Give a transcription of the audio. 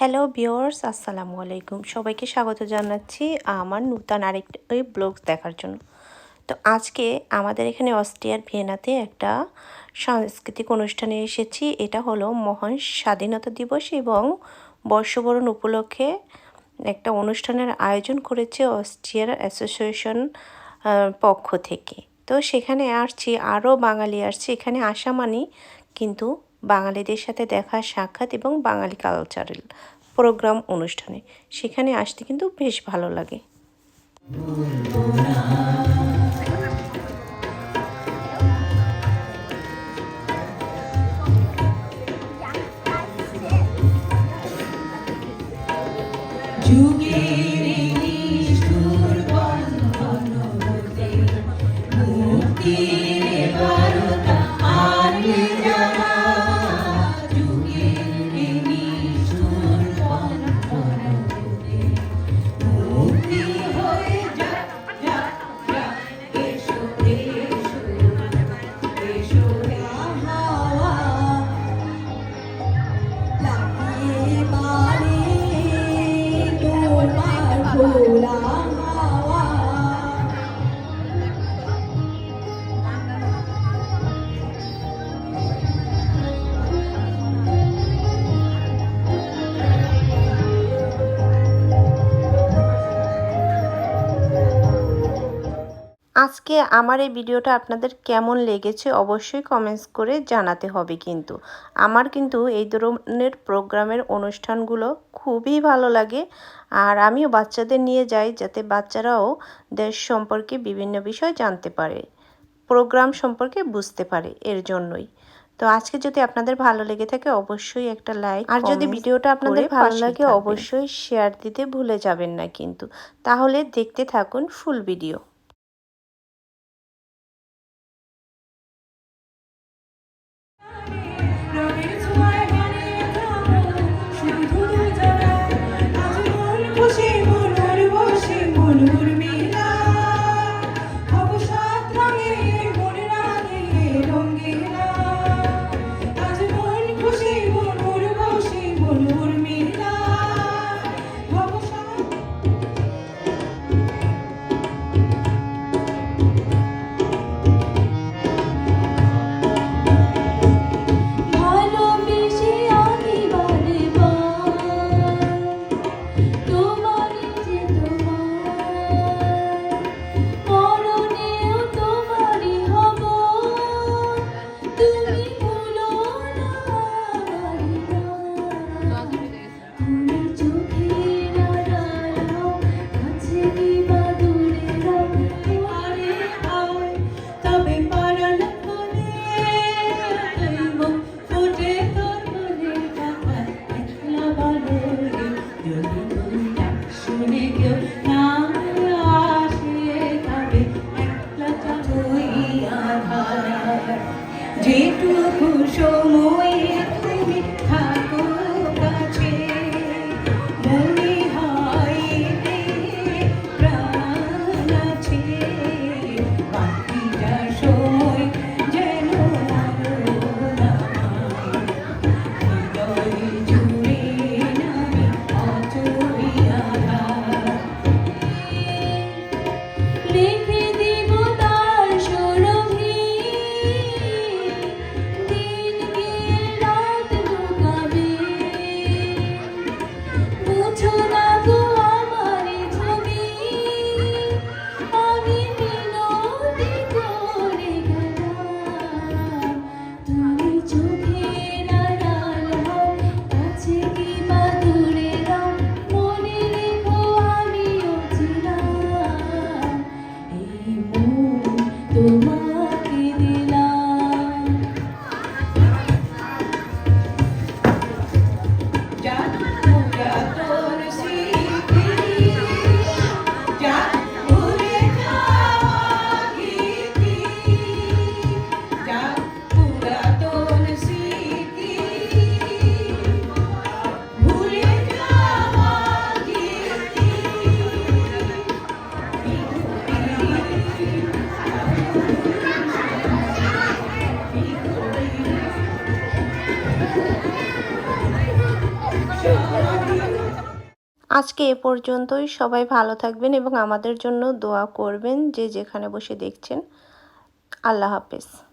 Hello বিয়র্স আসসালামু আলাইকুম। সবাইকে স্বাগত জানাচ্ছি আমার নূতন আরেকটি ব্লগ দেখার জন্য। তো আজকে আমাদের এখানে অস্ট্রিয়ার ভিয়েনাতে একটা সাংস্কৃতিক অনুষ্ঠানে এসেছি। এটা হলো মহান স্বাধীনতা দিবস এবং বর্ষবরণ উপলক্ষে একটা অনুষ্ঠানের আয়োজন করেছে অস্ট্রিয়ার অ্যাসোসিয়েশন পক্ষ থেকে। তো সেখানে আসছি, আরও বাঙালি আসছে। এখানে আসা মানে কিন্তু বাঙালিদের সাথে দেখা, সাক্ষাৎ এবং বাঙালি কালচারাল প্রোগ্রাম অনুষ্ঠানে। সেখানে আসতে কিন্তু বেশ ভালো লাগে। যুগের ผู้ด้ আজকে আমার এই ভিডিওটা আপনাদের কেমন লেগেছে অবশ্যই কমেন্টস করে জানাতে হবে কিন্তু। আমার কিন্তু এই ধরনের প্রোগ্রামের অনুষ্ঠানগুলো খুবই ভালো লাগে আর আমিও বাচ্চাদের নিয়ে যাই যাতে বাচ্চারাও দেশ সম্পর্কে বিভিন্ন বিষয় জানতে পারে প্রোগ্রাম সম্পর্কে বুঝতে পারে এর জন্যই। তো আজকে যদি আপনাদের ভালো লেগে থাকে অবশ্যই একটা লাইক আর যদি ভিডিওটা আপনাদের ভালো লাগে অবশ্যই শেয়ার দিতে ভুলে যাবেন না কিন্তু। তাহলে দেখতে থাকুন full video J2 Pusho Moe. Senhor. আজকে এ পর্যন্তই। সবাই ভালো থাকবেন এবং আমাদের জন্য দোয়া করবেন যে যেখানে বসে দেখছেন। আল্লাহ হাফেজ।